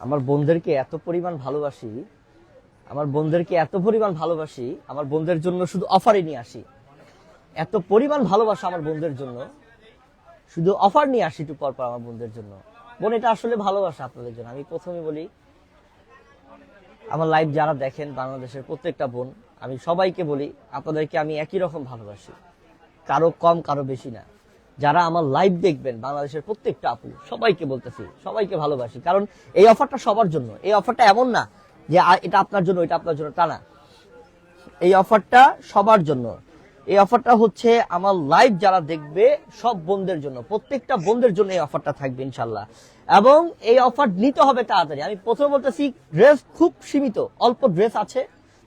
আমার বোনদেরকে এত পরিমাণ ভালোবাসি, আমার বোনদেরকে এত পরিমাণ ভালোবাসি, আমার বোনদের জন্য শুধু অফারে নিয়ে আসি। এত পরিমাণ ভালোবাসা আমার বোনদের জন্য, শুধু অফার নিয়ে আসি একটু পর পর আমার বোনদের জন্য। বোন, এটা আসলে ভালোবাসা আপনাদের জন্য। আমি প্রথমে বলি, আমার লাইভ যারা দেখেন, বাংলাদেশের প্রত্যেকটা বোন, আমি সবাইকে বলি, আপনাদেরকে আমি একই রকম ভালোবাসি। কারও কম, কারও বেশি না। যারা আমার লাইভ দেখবেন, বাংলাদেশের প্রত্যেকটা আপু, সবাইকে বলতেছি, সবাইকে ভালোবাসি। কারণ এই অফারটা সবার জন্য। এই অফারটা এমন না যে এটা আপনার জন্য এটা আপনার জন্য। তা না। এই অফারটা সবার জন্য। এই অফারটা হচ্ছে আমার লাইভ যারা দেখবে, সব বোনদের জন্য। প্রত্যেকটা বোনদের জন্য এই অফারটা থাকবে ইনশাল্লাহ এবং এই অফার নিতে হবে তাড়াতাড়ি। আমি প্রথমে বলতেছি ড্রেস খুব সীমিত। অল্প ড্রেস আছে,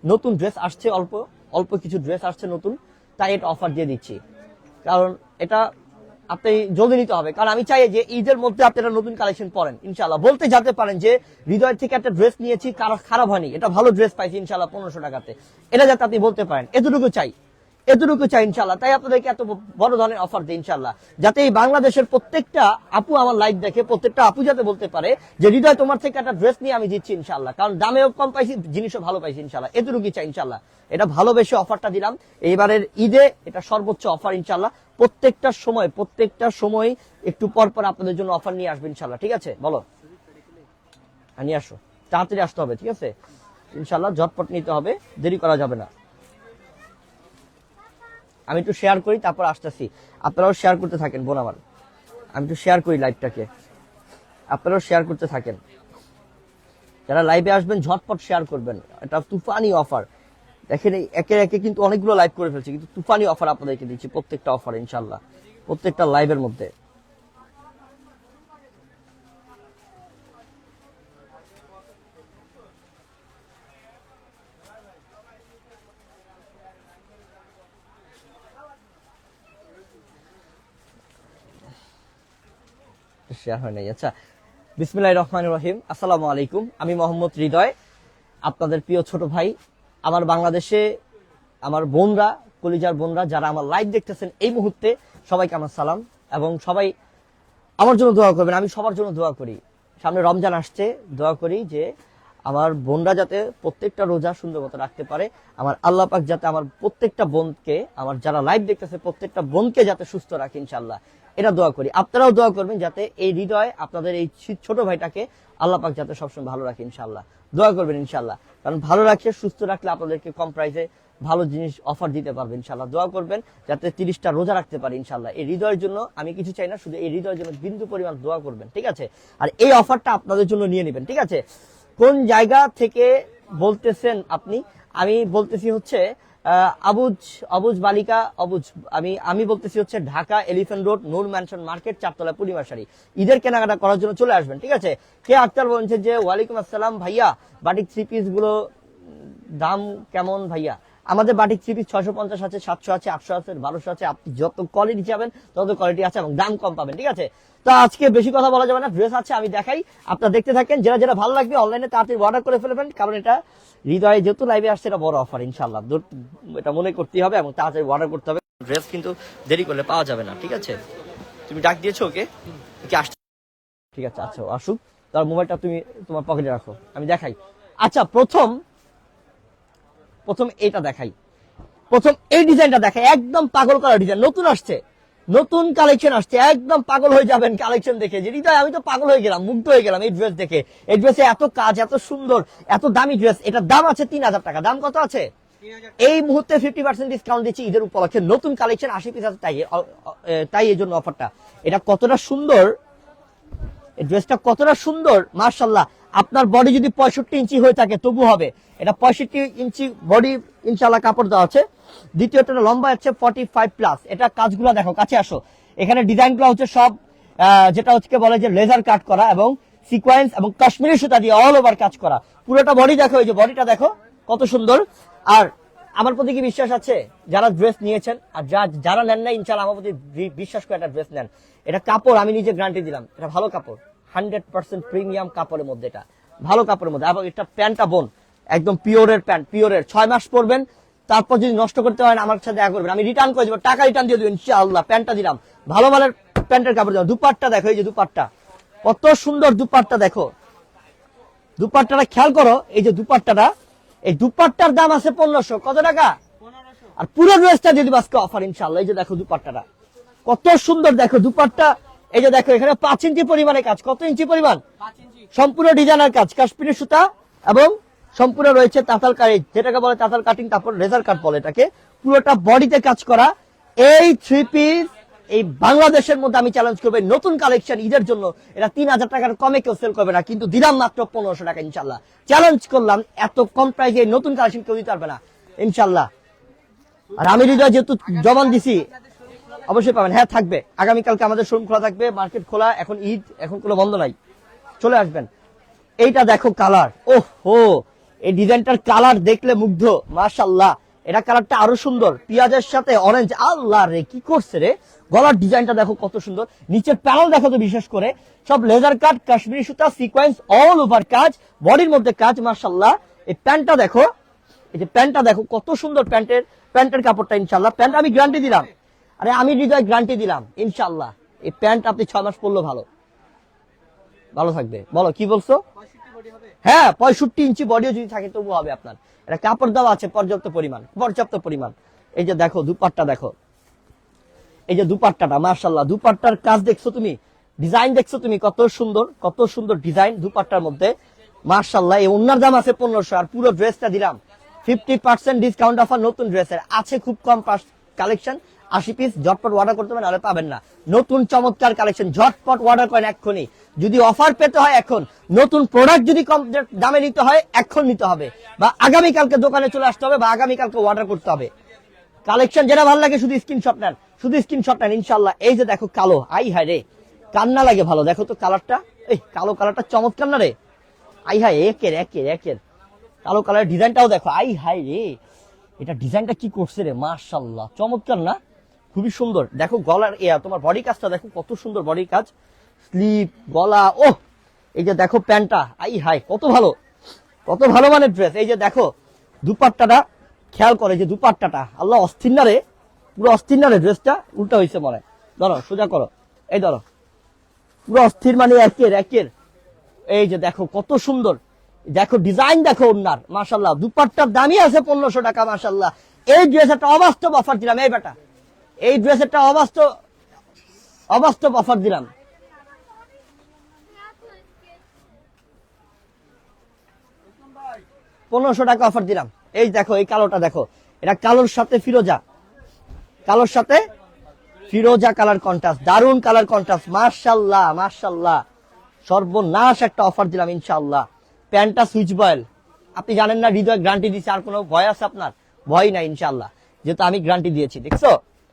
নতুন ড্রেস আসছে অল্প অল্প কিছু ড্রেস আসছে নতুন, তাই এটা অফার দিয়ে দিচ্ছি। কারণ এটা আপনি জলদি নিতে হবে। কারণ আমি চাই যে ঈদের মধ্যে আপনি নতুন কালেকশন পরেন ইনশাল্লাহ বলতে জানতে পারেন যে হৃদয় থেকে একটা ড্রেস নিয়েছি, কারও খারাপ হয়নি। এটা ভালো ড্রেস পাইছি ইনশাল্লাহ পনেরোশো টাকাতে। এটা যাতে আপনি বলতে পারেন। এতটুকু চাই। এতটুকু চাই ইনশাল্লাহ তাই আপনাদেরকে এত বড় ধরনের অফার দিই ইনশাল্লাহ যাতে এই বাংলাদেশের প্রত্যেকটা আপু আমার লাইভ দেখে, প্রত্যেকটা আপু যাতে বলতে পারে যে, হৃদয়, তোমার থেকে একটা ড্রেস নিয়ে আমি দিচ্ছি ইনশাল্লাহ কারণ দামেও কম পাইছি, জিনিসও ভালো পাইছি ইনশাল্লাহ এতটুকু চাই ইনশাল্লাহ এটা ভালোবেসে অফারটা দিলাম। এইবারের ঈদে এটা সর্বোচ্চ অফার ইনশাল্লাহ প্রত্যেকটা সময় প্রত্যেকটা সময় একটু পর পর আপনাদের জন্য অফার নিয়ে আসবে ইনশাল্লাহ ঠিক আছে? বলো। হ্যাঁ, নিয়ে আসো। তাড়াতাড়ি আসতে হবে ঠিক আছে? ইনশাল্লাহ ঝটপট নিতে হবে দেরি করা যাবে না। আমি একটু শেয়ার করি তারপর আসতেছি। আপনারাও শেয়ার করতে থাকেন বোন আমার। আমি একটু শেয়ার করি লাইভটাকে আপনারাও শেয়ার করতে থাকেন। যারা লাইভে আসবেন ঝটপট শেয়ার করবেন। এটা তুফানি অফার দেখেন একে একে কিন্তু অনেকগুলো লাইভ করে ফেলছে, কিন্তু তুফানি অফার আপনাদেরকে দিচ্ছি, প্রত্যেকটা অফার ইনশাল্লাহ প্রত্যেকটা লাইভের মধ্যে। শেয়ার হয় নাই। আচ্ছা বিসমিল্লাহ রহমান রহিম। আসসালামু আলাইকুম। আমি মোহাম্মদ হৃদয়, আপনাদের প্রিয় ছোট ভাই আমার বাংলাদেশে, আমার বোনরা, কলিজার বোনরা যারা আমার লাইভ দেখতেছেন এই মুহূর্তে, সবাইকে আমার সালাম এবং সবাই আমার জন্য দোয়া করবেন, আমি সবার জন্য দোয়া করি। সামনে রমজান আসছে, দোয়া করি যে আমার বোনরা যাতে প্রত্যেকটা রোজা সুন্দর মতো রাখতে পারে, আমার আল্লাহ পাক যাতে আমার প্রত্যেকটা বোনকে, আমার যারা লাইভ দেখতেছে, প্রত্যেকটা বোনকে যাতে সুস্থ রাখে ইনশাল্লাহ এটা দোয়া করি। আপনারাও দোয়া করবেন যাতে এই হৃদয় আপনাদের এই ছোট ভাইটাকে আল্লাহ পাক যাতে সবসময় ভালো রাখে ইনশাল্লাহ দোয়া করবেন ইনশাল্লাহ কারণ ভালো রাখে সুস্থ রাখলে আপনাদেরকে কম প্রাইসে ভালো জিনিস অফার দিতে পারবে ইনশাল্লাহ দোয়া করবেন যাতে তিরিশটা রোজা রাখতে পারে ইনশাল্লাহ এই হৃদয়ের জন্য আমি কিছু চাই না, শুধু এই হৃদয়ের জন্য বিন্দু পরিমাণ দোয়া করবেন, ঠিক আছে? আর এই অফারটা আপনাদের জন্য নিয়ে নেবেন, ঠিক আছে? কোন জায়গা থেকে বলতেছেন আপনি? আমি বলতেছি হচ্ছে আবুজ অবুজ বালিকা অবুজ আমি আমি বলতেছি হচ্ছে Dhaka elephant road, Noor mansion market, চারতলা পূর্ণিমাশারি। ঈদের কেনাকাটা করার জন্য চলে আসবেন, ঠিক আছে? কে আক্তার বলছেন যে, ওয়ালাইকুম আসসালাম ভাইয়া, বাটিক থ্রি পিসগুলো দাম কেমন ভাইয়া? আমাদের বাটিক থ্রি পিস ছয়শো পঞ্চাশ আছে, সাতশো আছে, আটশো আছে, বারোশো আছে। আপনি যত কোয়ালিটি চাবেন, তত কোয়ালিটি আছে এবং দাম কম পাবেন, ঠিক আছে? তো আজকে বেশি কথা বলা যাবে না ড্রেস আছে, আমি দেখাই। আপনারা দেখতে থাকেন যেটা যেটা ভালো লাগবে অনলাইনে তাড়াতাড়ি অর্ডার করে ফেলবেন, কারণ এটা হৃদয়ে যেহেতু লাইভে আসছে, এটা বড় অফার ইনশাল্লাহ এটা মনে করতেই হবে এবং তাড়াতাড়ি অর্ডার করতে হবে। ড্রেস কিন্তু দেরি করলে পাওয়া যাবে না, ঠিক আছে? তুমি ডাক দিয়েছ ওকে? কি আসছে ঠিক আছে আচ্ছা আসুক। তার মোবাইলটা তুমি তোমার পকেটে রাখো, আমি দেখাই। আচ্ছা প্রথম প্রথম এইটা দেখাই। প্রথম এই ডিজাইনটা দেখাই। একদম পাগল করা ডিজাইন। নতুন আসছে। নতুন কালেকশন আসছে। একদম পাগল হয়ে যাবেন কালেকশন দেখে। যে হৃদয় আমি তো পাগল হয়ে গেলাম মুগ্ধ হয়ে গেলাম এই ড্রেস দেখে। এই ড্রেসে এত কাজ এত সুন্দর এত দামি ড্রেস এটার দাম আছে তিন হাজার টাকা। দাম কত আছে? এই মুহূর্তে ফিফটি পার্সেন্ট ডিসকাউন্ট দিচ্ছি ঈদের উপলক্ষে। নতুন কালেকশন আশি পিস আছে তাই তাই এই জন্য অফারটা এটা কতটা সুন্দর ড্রেসটা কতটা সুন্দর মার্শাল্লাহ আপনার বডি যদি পঁয়ষট্টি ইঞ্চি হয়ে থাকে তবু হবে। এটা পঁয়ষট্টি ইঞ্চি বডি ইনশাল্লাহ কাপড় দেওয়া আছে। দ্বিতীয়টা লম্বা আছে ফর্টি ফাইভ প্লাস এটা কাজগুলো দেখো, কাছে আসো। এখানে ডিজাইনগুলো হচ্ছে সব যেটা হচ্ছে বলে যে লেজার কাট করা এবং সিকোয়েন্স এবং কাশ্মীরি সুতা দিয়ে অল ওভার কাজ করা। পুরোটা বডি দেখো, এই যে বডিটা দেখো, কত সুন্দর। আর আমার প্রতি কি বিশ্বাস আছে? যারা ড্রেস নিয়েছেন আর যা যারা নেন না ইনশাল আমার প্রতি বিশ্বাস করে একটা ড্রেস নেন। এটা কাপড়, আমি নিজে গ্যারান্টি দিলাম। এটা ভালো কাপড়। হান্ড্রেড পার্সেন্ট প্রিমিয়াম কাপড়ের মধ্যে এটা। ভালো কাপড়ের মধ্যে। এবং এটা প্যান্টটা বোন, একদম পিওরের প্যান্ট, পিওরের। ছয় মাস পরবেন, তারপর যদি নষ্ট করতে হয় আমার সাথে দেখা করবেন। আমি রিটার্ন করে দেবো, টাকা রিটার্ন দিয়ে দেবো, ইনশাআল্লাহ, প্যান্টটা দিলাম। ভালো মানের প্যান্টের কাপড় দিলাম দুপাট্টা দেখো, এই যে দুপাট্টা। কত সুন্দর দুপাট্টা দেখো। দুপাট্টাটা খেয়াল করো, এই যে দুপাট্টাটা এই দুপাট্টার দাম আছে পনেরোশো। কত টাকা? আর পুরো ড্রেসটা যদি আজকে অফার ইনশাল্লাহ এই যে দেখো দুপাট্টাটা। কত সুন্দর দেখো দুপাট্টা। এই যে দেখো এখানে পাঁচ ইঞ্চি পরিমাণে কাজ। কত ইঞ্চি পরিমাণ? সম্পূর্ণ ডিজাইনার কাজ। কাশ্মীরি সুতা এবং সম্পূর্ণ রয়েছে তাঁতাল কাটিং যেটাকে বলে তাঁতাল কাটিং তারপর রেজার কাট বলে এটাকে। পুরোটা বডিতে কাজ করা। এই থ্রি পিস এই বাংলাদেশের মধ্যে আমি চ্যালেঞ্জ করব নতুন কালেকশন ঈদের জন্য। এটা তিন হাজার টাকার কমে কেউ সেল করবে না, কিন্তু দিলাম মাত্র পনেরোশো টাকা, ইনশাল্লাহ। চ্যালেঞ্জ করলাম, এত কম প্রাইসে নতুন কালেকশন কেউ দিতে পারবে না, ইনশাল্লাহ। আর আমি হৃদয় যেহেতু জবান দিছি, অবশ্যই পাবেন। হ্যাঁ থাকবে। আগামীকালকে আমাদের শোরুম খোলা থাকবে মার্কেট খোলা, এখন ঈদ, এখন কোনো বন্ধ নাই। চলে আসবেন। এইটা দেখো কালার ওহ! হো এই ডিজাইনটার কালার দেখলে মুগ্ধ, মাশাল্লাহ। এটা কালারটা আরও সুন্দর। পেঁয়াজের সাথে অরেঞ্জ আল্লাহ রে, কি করছে রে? গলার ডিজাইনটা দেখো কত সুন্দর। নিচের প্যানেল দেখো তো বিশেষ করে। সব লেজার কাট কাশ্মীরি সুতা সিকোয়েন্স অল ওভার কাজ। বডির মধ্যে কাজ মাশাল্লাহ এই প্যান্টটা দেখো। এই যে প্যান্টটা দেখো, কত সুন্দর প্যান্টের প্যান্টের কাপড়টা ইনশাল্লাহ প্যান্ট আমি গ্যারান্টি দিলাম। আরে আমি হৃদয় গ্যারান্টি দিলাম ইনশাল্লাহ এই প্যান্ট আপনি ছয় মাস পরলে ভালো। ভালো থাকবে। বলো, কি বলছো? হ্যাঁ পঁয়ষট্টি ইঞ্চি বডিও যদি থাকে তবু হবে আপনার। এটা কাপড় দেওয়া আছে, পর্যাপ্ত পরিমাণ পর্যাপ্ত পরিমাণ। এই যে দেখো, দুপাট্টা দেখো। এই যে দুপাট্টাটা মার্শাল্লাহ দুপাট্টার কাজ দেখছ তুমি? ডিজাইন দেখছ তুমি? কত সুন্দর কত সুন্দর ডিজাইন দুপাট্টার মধ্যে। মার্শাল্লাহ এই অন্যার দাম আছে পনেরোশো, আর পুরো ড্রেসটা দিলাম। ফিফটি পার্সেন্ট ডিসকাউন্ট অফার নতুন ড্রেসের আছে খুব কম কালেকশন আশি পিস ঝটপট অর্ডার করতে পারেন নাহলে পাবেন না। নতুন চমৎকার কালেকশন ঝটপট অর্ডার করেন এক্ষুনি। যদি অফার পেতে হয় এখন, নতুন প্রোডাক্ট যদি কম দামে নিতে হয়, এখন নিতে হবে। বা আগামীকালকে দোকানে চলে আসতে হবে, বা আগামীকালকে অর্ডার করতে হবে। কালেকশন যেটা ভালো লাগে, শুধু স্ক্রিনশট নেন। শুধু স্ক্রিনশট নেন ইনশাল্লাহ এই যে দেখো কালো, আই হাই রে। কান্না লাগে ভালো। দেখো তো কালারটা এই কালো কালারটা চমৎকার না রে? আই হাই একের একের একের। কালো কালারের ডিজাইনটাও দেখো। আই হাই রে। এটা ডিজাইনটা কি করছে রে? মার্শাল্লাহ চমৎকার না? খুবই সুন্দর। দেখো গলার ইয়া তোমার বডি কাজটা দেখো কত সুন্দর বডির কাজ। স্লিপ গলা ও এই যে দেখো প্যান্টটা, আই হাই কত ভালো। কত ভালো মানে ড্রেস এই যে দেখো, দুপাট্টাটা, খেয়াল করে যে দুপাট্টাটা। আল্লাহ অস্থির না রে? পুরো অস্থির না রে ড্রেসটা উল্টা হয়েছে মনে। ধরো, সোজা করো। এই ধরো। পুরো অস্থির মানে একের একের। এই যে দেখো, কত সুন্দর। দেখো ডিজাইন দেখো ওনার মাসাল্লাহ দুপাট্টার দামই আছে পনেরোশো টাকা মাসাল্লাহ এই ড্রেস একটা অবাস্তব অফার দিলাম, এই বেটা। এই ড্রেস একটা অবাস্তব অবাস্তব অফার দিলাম। পনেরোশো টাকা অফার দিলাম। এই দেখো, এই কালোটা দেখো। এটা কালোর সাথে ফিরোজা। কালোর সাথে ফিরোজা কালার কন্ট্রাস্ট দারুণ কালার কন্ট্রাস্ট মার্শাল্লাহ মার্শাল্লাহ সর্বনাশ একটা অফার দিলাম ইনশাল্লাহ প্যান্টটা সুইচ বয়েল। আপনি জানেন না, হৃদয় গ্যারান্টি দিচ্ছে আর কোনো ভয় আছে আপনার? ভয় নাই ইনশাল্লাহ যেহেতু আমি গ্যারান্টি দিয়েছি, দেখছ?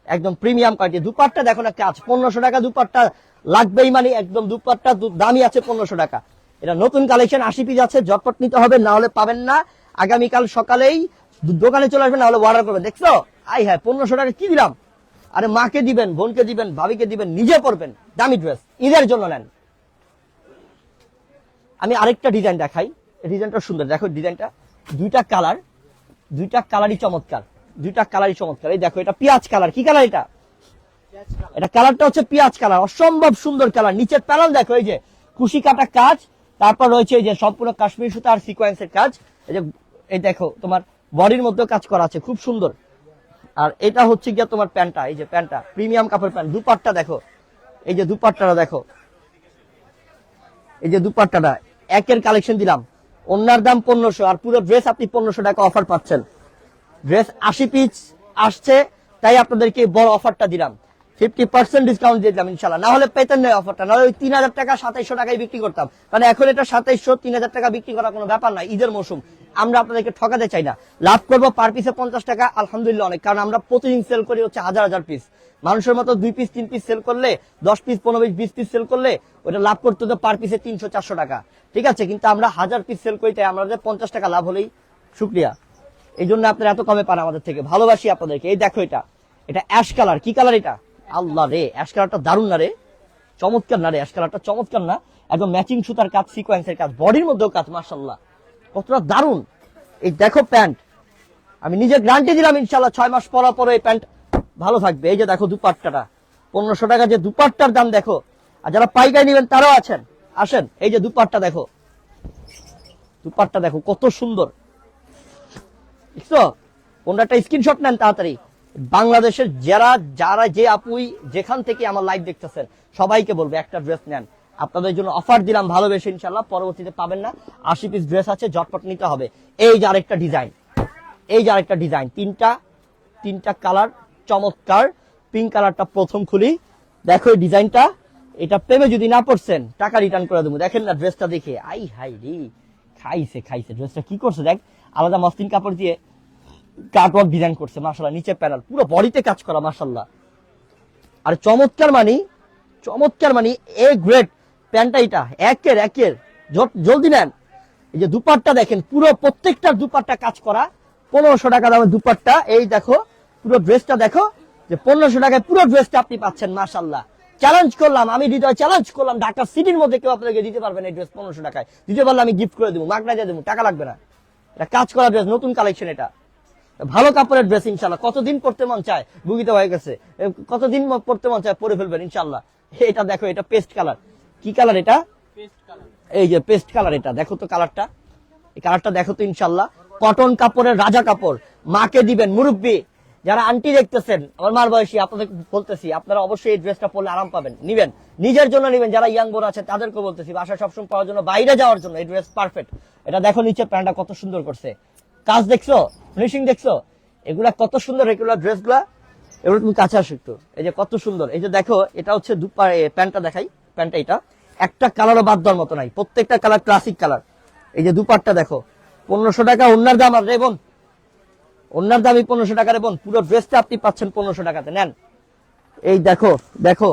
একদম প্রিমিয়াম কোয়ালিটি। দুপাট্টা দেখো না, কাজ। পনেরোশো টাকা দুপাট্টা লাগবেই মানে একদম দুপাট্টা দু- দামই আছে পনেরোশো টাকা। এটা নতুন কালেকশন, আশি পিস আছে, ঝটপট নিতে হবে, না হলে পাবেন না। আগামীকাল সকালেই দোকানে চলে আসবেন, না হলে অর্ডার করবেন। দেখছ? আই হ্যাঁ পনেরোশো টাকা কি দিলাম? আরে মাকে দিবেন, বোনকে দিবেন, ভাবিকে দিবেন, নিজে পরবেন। দামি ড্রেস ঈদের জন্য নেন। আমি আরেকটা ডিজাইন দেখাই। ডিজাইনটা সুন্দর। দেখো ডিজাইনটা দুইটা কালার দুইটা কালারই চমৎকার। দুইটা কালারই চমৎকার। এই দেখো, এটা পেঁয়াজ কালার কি কালার এটা? এটা কালারটা হচ্ছে পেঁয়াজ কালার অসম্ভব সুন্দর কালার নিচের প্যানেল দেখো, এই যে কুশি কাটা কাজ, তারপর রয়েছে এই যে সম্পূর্ণ কাশ্মীর সুতা আর সিকোয়েন্সের কাজ। এই যে, এই দেখো, তোমার বডির মধ্যেও কাজ করা আছে, খুব সুন্দর। আর এটা হচ্ছে গিয়া তোমার প্যান্টটা, এই যে প্যান্টটা প্রিমিয়াম কাপড় প্যান্ট। দুপাট্টা দেখো, এই যে দুপাট্টাটা দেখো। এই যে দুপাট্টাটা, একের কালেকশন দিলাম। অন্যার দাম পনেরোশো, আর পুরো ড্রেস আপনি পনেরোশো টাকা অফার পাচ্ছেন। ড্রেস আশি পিস আসছে, তাই আপনাদেরকে বড় অফারটা দিলাম। ফিফটি পার্সেন্ট ডিসকাউন্ট দিয়ে দিলাম ইনশাল্লাহ না হলে পেতেন না অফারটা নাহলে ওই তিন হাজার টাকা সাতাইশশো টাকায় বিক্রি করতাম। কারণ এখন এটা সাতাইশশো, তিন হাজার টাকা বিক্রি করা কোনো ব্যাপার না ঈদের মৌসুম। আমরা আপনাদেরকে ঠকাতে চাই না। লাভ করব পার পিসে পঞ্চাশ টাকা, আলহামদুলিল্লাহ অনেক। কারণ আমরা প্রতিদিন সেল করি হচ্ছে হাজার হাজার পিস মানুষের মতো দুই পিস তিন পিস সেল করলে, দশ পিস পনেরো পিস বিশ পিস সেল করলে, ওটা লাভ করতে হতো পার পিসে তিনশো, চারশো টাকা। ঠিক আছে? কিন্তু আমরা হাজার পিস সেল করি, তাই আমাদের পঞ্চাশ টাকা লাভ হলেই, শুক্রিয়া। এই জন্য আপনারা এত কমে পান আমাদের থেকে। ভালোবাসি আপনাদেরকে। এই দেখো এটা। এটা অ্যাশ কালার। কি কালার এটা? আল্লাহ রে, অ্যাশ কালারটা দারুণ না রে? চমৎকার না রে? অ্যাশ কালারটা চমৎকার না? একদম ম্যাচিং সুতার কাজ সিকোয়েন্সের কাজ বডির মধ্যেও কাজ মার্শাল্লাহ কতটা দারুণ। এই দেখো প্যান্ট। আমি নিজে গ্যারান্টি দিলাম ইনশাল্লাহ ছয় মাস পরা পরে এই প্যান্ট ভালো থাকবে। এই যে দেখো দুপাট্টাটা। পনেরোশো টাকা যে দুপাট্টার দাম দেখো। আর যারা পাইকারি নেবেন, তারাও আছেন। আসেন। এই যে দুপাট্টা দেখো। দুপাট্টা দেখো, কত সুন্দর। কোনটা স্ক্রিনশট নেন তাড়াতাড়ি। বাংলাদেশের যারা যারা যে আপুই যেখান থেকে আমার লাইভ দেখতেছেন, সবাইকে বলব, একটা ড্রেস নেন। আপনাদের জন্য অফার দিলাম, ভালোবেসে ইনশাল্লাহ পরবর্তীতে পাবেন না। আশি পিস ড্রেস আছে, ঝটপট নিতে হবে। এই যে আরেকটা ডিজাইন এই যে আরেকটা ডিজাইন তিনটা তিনটা কালার চমৎকার। পিঙ্ক কালারটা প্রথম খুলি। দেখো এই ডিজাইনটা এটা প্রেমে যদি না পড়ছেন, টাকা রিটার্ন করে দেবো। দেখেন না ড্রেসটা দেখে। আই, হাই রে। খাইছে খাইছে। ড্রেসটা কি করছে? দেখ। আলাদা মসলিন কাপড় দিয়ে কাটওয়ার্ক ডিজাইন করছে মাশাল্লাহ নিচে প্যানেল পুরো বডিতে কাজ করা মার্শাল্লাহ আর চমৎকার মানি চমৎকার মানি এ গ্রেড প্যান্টটা এটা, একের একের জলদি নেন। এই যে দুপাট্টা দেখেন, পুরো প্রত্যেকটা দুপাট্টা কাজ করা, পনেরোশো টাকা দামের দুপাট্টা, এই দেখো, পুরো ড্রেসটা দেখো, যে পনেরোশো টাকায় পুরো ড্রেসটা আপনি পাচ্ছেন মাশাল্লাহ চ্যালেঞ্জ করলাম, আমি হৃদয় চ্যালেঞ্জ করলাম ঢাকা সিটির মধ্যে কেউ আপনাদেরকে দিতে পারবেন এই ড্রেস পনেরোশো টাকায়। দিতে পারলে আমি গিফট করে দেবো মাগনা দিয়ে দেবো, টাকা লাগবে না। এটা কাজ করা ড্রেস নতুন কালেকশন এটা। ভালো কাপড়ের ড্রেস ইনশাল্লাহ কতদিন পড়তে মন চায়? বুগিতে হয়ে গেছে। কতদিন পড়তে মন চায়? পরে ফেলবেন ইনশাল্লাহ এটা দেখো এটা পেস্ট কালার কি কালার এটা? এই যে পেস্ট কালার এটা। দেখো তো কালারটা এই কালারটা দেখো তো ইনশাল্লাহ কটন কাপড়ের রাজা কাপড়। মাকে দিবেন মুরব্বী। যারা আন্টি দেখতেছেন আমার মার বয়সী আপনাদের বলতেছি আপনারা অবশ্যই এই ড্রেসটা পরলে আরাম পাবেন। নিবেন। নিজের জন্য নিবেন, যারা ইয়াং বোন আছে তাদেরকে বলতেছি বাসা সবসময় পাওয়ার জন্য, বাইরে যাওয়ার জন্য, এই ড্রেস পারফেক্ট এটা দেখো নিচে প্যান্টটা কত সুন্দর করছে। কাজ দেখছ? ফিনিশিং দেখছ? এগুলা কত সুন্দর এগুলা ড্রেসগুলা এগুলো তুমি কাছে আসো একটু। এই যে কত সুন্দর। এই যে দেখো, এটা হচ্ছে প্যান্টটা দেখাই। প্যান্টটা এটা। একটা কালারও বাদ দেওয়ার মতো নাই। প্রত্যেকটা কালার ক্লাসিক কালার। এই যে দুপাটটা দেখো। পনেরোশো টাকা অন্যার দাম আর রেবন অন্যার দামই পনেরোশো টাকা রেবন পুরো ড্রেসটা আপনি পাচ্ছেন পনেরোশো টাকাতে। নেন। এই দেখো দেখো।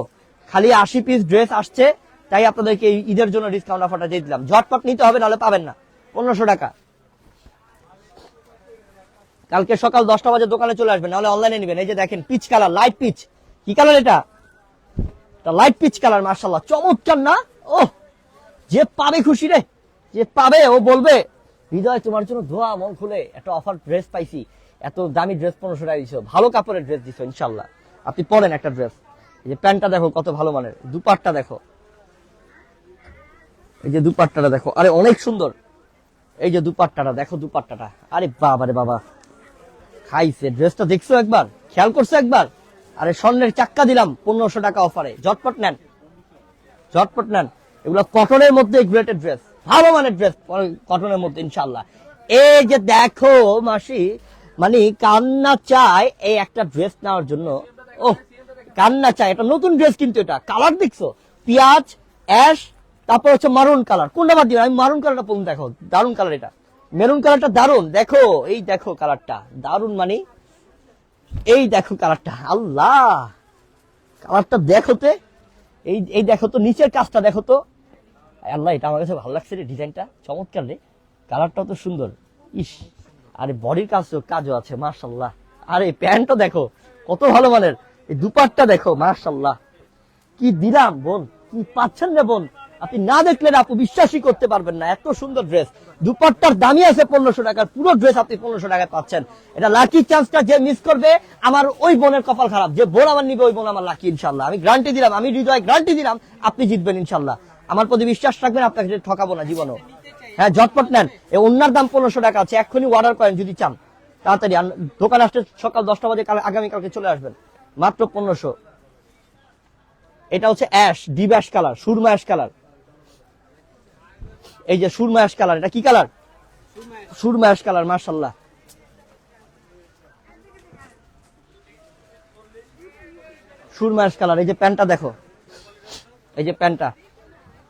খালি আশি পিস ড্রেস আসছে, তাই আপনাদেরকে ঈদের জন্য ডিসকাউন্ট অফারটা দিয়ে দিলাম। ঝটপট নিতে হবে, নাহলে পাবেন না। পনেরোশো টাকা। কালকে সকাল দশটা বাজে দোকানে চলে আসবেন, নাহলে অনলাইনে নেবেন। এই যে দেখেন পিচ কালার লাইট পিচ কি কালার এটা? লাইট পিচ কালার মার্শাল্লাহ চমৎকার না? ও যে পাবে খুশি রে। যে পাবে, ও বলবে, হৃদয়, তোমার জন্য ধোয়া, মন খুলে একটা অফার ড্রেস পাইছি। এত দামি ড্রেস পনেরোশো টাকা দিছো। ভালো কাপড়ের ড্রেস দিছো ইনশাল্লাহ আপনি পরেন একটা ড্রেস এই যে প্যান্টটা দেখো, কত ভালো মানের। দুপাটটা দেখো। এই যে দুপাট্টাটা দেখো। আরে, অনেক সুন্দর। এই যে দুপাট্টাটা, দেখো দুপাট্টাটা। আরে বাবা রে বাবা। খাইছে। ড্রেসটা দেখছ একবার? খেয়াল করছ একবার? আরে, স্বর্ণের চাক্কা দিলাম, পনেরোশো টাকা অফারে। ঝটপট নেন। ঝটপট নেন। এগুলো কটনের মধ্যে গ্রেটেড ড্রেস ভালো মানের ড্রেস কটনের মধ্যে ইনশাল্লাহ এই যে দেখো মাসি মানে কান্না চায় এই একটা ড্রেস নেওয়ার জন্য। ও কান্না চায় এটা নতুন ড্রেস কিন্তু, এটা কালার দেখছ? পেঁয়াজ অ্যাশ তারপর হচ্ছে মারুন কালার কোনটা বাদ দিলাম আমি মারুন কালারটা পর্যন্ত দেখো। দারুণ কালার এটা। মেরুন কালারটা দারুণ দেখো, এই দেখো কালারটা দারুণ মানে এই দেখো কালারটা আল্লাহ! কালারটা দেখোতে এই এই দেখো তো, নিচের কাজটা দেখো তো। আল্লাহ, এটা আমার কাছে ভালো লাগছে রে ডিজাইনটা। চমৎকার রে। কালারটাও তো সুন্দর। ইস, আরে বডির কাজ কাজও আছে মার্শাল্লাহ আরে প্যান্টটা দেখো, কত ভালো মানের। এই দুপাটটা দেখো মার্শাল্লাহ কি দিলাম, বোন? কি পাচ্ছেন না বোন? আপনি না দেখলে আপু বিশ্বাসই করতে পারবেন না। এত সুন্দর ড্রেস দুপাট্টার দামই আছে পনেরোশো টাকার। পুরো ড্রেস আপনি পনেরোশো টাকায় পাচ্ছেন। এটা লাকি চান্সটা যে মিস করবে, আমার ওই বোনের কপাল খারাপ। যে বোন আমার নিবে, ওই বোন আমার লাকি ইনশাল্লাহ আমি গ্যারান্টি দিলাম, আমি হৃদয় গ্যারান্টি দিলাম, আপনি জিতবেন ইনশাল্লাহ আমার প্রতি বিশ্বাস রাখবেন, আপনাকে ঠকাবো না জীবনও। হ্যাঁ ঝটপট নেন। এই অন্যার দাম পনেরোশো টাকা আছে, এক্ষুনি অর্ডার করেন যদি চান। তাড়াতাড়ি দোকান আসতে সকাল দশটা বাজে, কাল আগামীকালকে চলে আসবেন। মাত্র পনেরোশো। এটা হচ্ছে অ্যাশ, ডিপ অ্যাশ কালার, সুরমা অ্যাশ কালার। এই যে সুরমা অ্যাশ কালার, এটা কি কালার? সুরমা অ্যাশ কালার মার্শাল্লাহ সুরমা অ্যাশ কালার, এই যে প্যান্টটা দেখো। এই যে প্যান্টটা,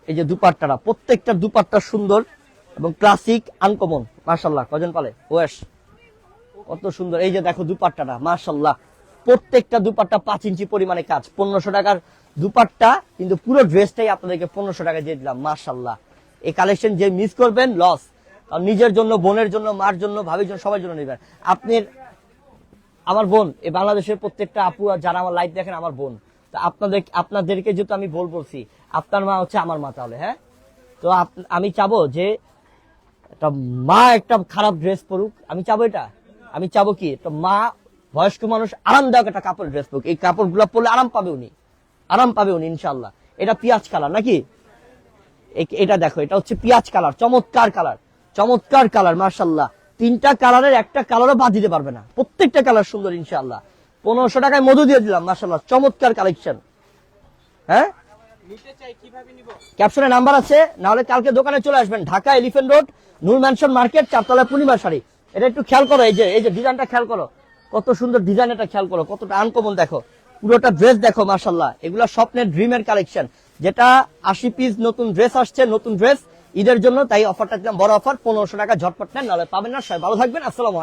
এই যে দুপাট্টাটা, প্রত্যেকটা দুপাট্টা সুন্দর এবং ক্লাসিক আনকমন মার্শাল্লাহ কজন পালে? ওয়েস কত সুন্দর, এই যে দেখো দুপাট্টাটা মার্শাল্লাহ প্রত্যেকটা দুপাট্টা পাঁচ ইঞ্চি পরিমাণে কাজ। পনেরোশো টাকার দুপাট্টা, কিন্তু পুরো ড্রেসটাই আপনাদেরকে পনেরোশো টাকা দিয়ে দিলাম মার্শাল্লাহ এই কালেকশন যে মিস করবেন লস কারণ নিজের জন্য, বোনের জন্য, মার জন্য, ভাবির জন্য, সবার জন্য নেবেন। আপনি, আমার বোন এই বাংলাদেশের প্রত্যেকটা আপু যারা আমার লাইভ দেখেন, আমার বোন। তো আপনাদের, আপনাদেরকে যেহেতু আমি বল বলছি, আপনার মা হচ্ছে আমার মা তাহলে হ্যাঁ? তো আমি চাবো যে, একটা মা একটা খারাপ ড্রেস পরুক। আমি চাবো এটা? আমি চাবো কি? একটা মা বয়স্ক মানুষ আরামদায়ক একটা কাপড় ড্রেস পরুক। এই কাপড়গুলো পরলে আরাম পাবে উনি। আরাম পাবে উনি ইনশাল্লাহ এটা পিঁয়াজ কালার নাকি? এটা দেখো, এটা হচ্ছে পিঁয়াজ কালার চমৎকার কালার চমৎকার কালার মার্শাল্লাহ তিনটা কালারের একটা কালারও বাদ দিতে পারবে না। প্রত্যেকটা কালার সুন্দর ইনশাল্লাহ পনেরোশো টাকায় মধু দিয়ে দিলাম মার্শাল্লাহ চমৎকার কালেকশন হ্যাঁ? ক্যাপশনে নাম্বার আছে না হলে কালকে দোকানে চলে আসবেন। Dhaka elephant road Noor mansion market চারতলা পূর্ণিমা শাড়ি। এটা একটু খেয়াল করো, এই যে এই যে ডিজাইনটা খেয়াল করো। কত সুন্দর ডিজাইন এটা খেয়াল করো, কতটা আনকমন দেখো। পুরোটা ড্রেস দেখো মার্শাল্লাহ এগুলো স্বপ্নের ড্রিমের কালেকশন যেটা আশি পিস নতুন ড্রেস আসছে, নতুন ড্রেস ঈদের জন্য তাই অফারটা দিলাম বড় অফার পনেরোশো টাকা ঝটপট নেন, নাহলে পাবেন না। সবাই ভালো থাকবেন, আসসালাম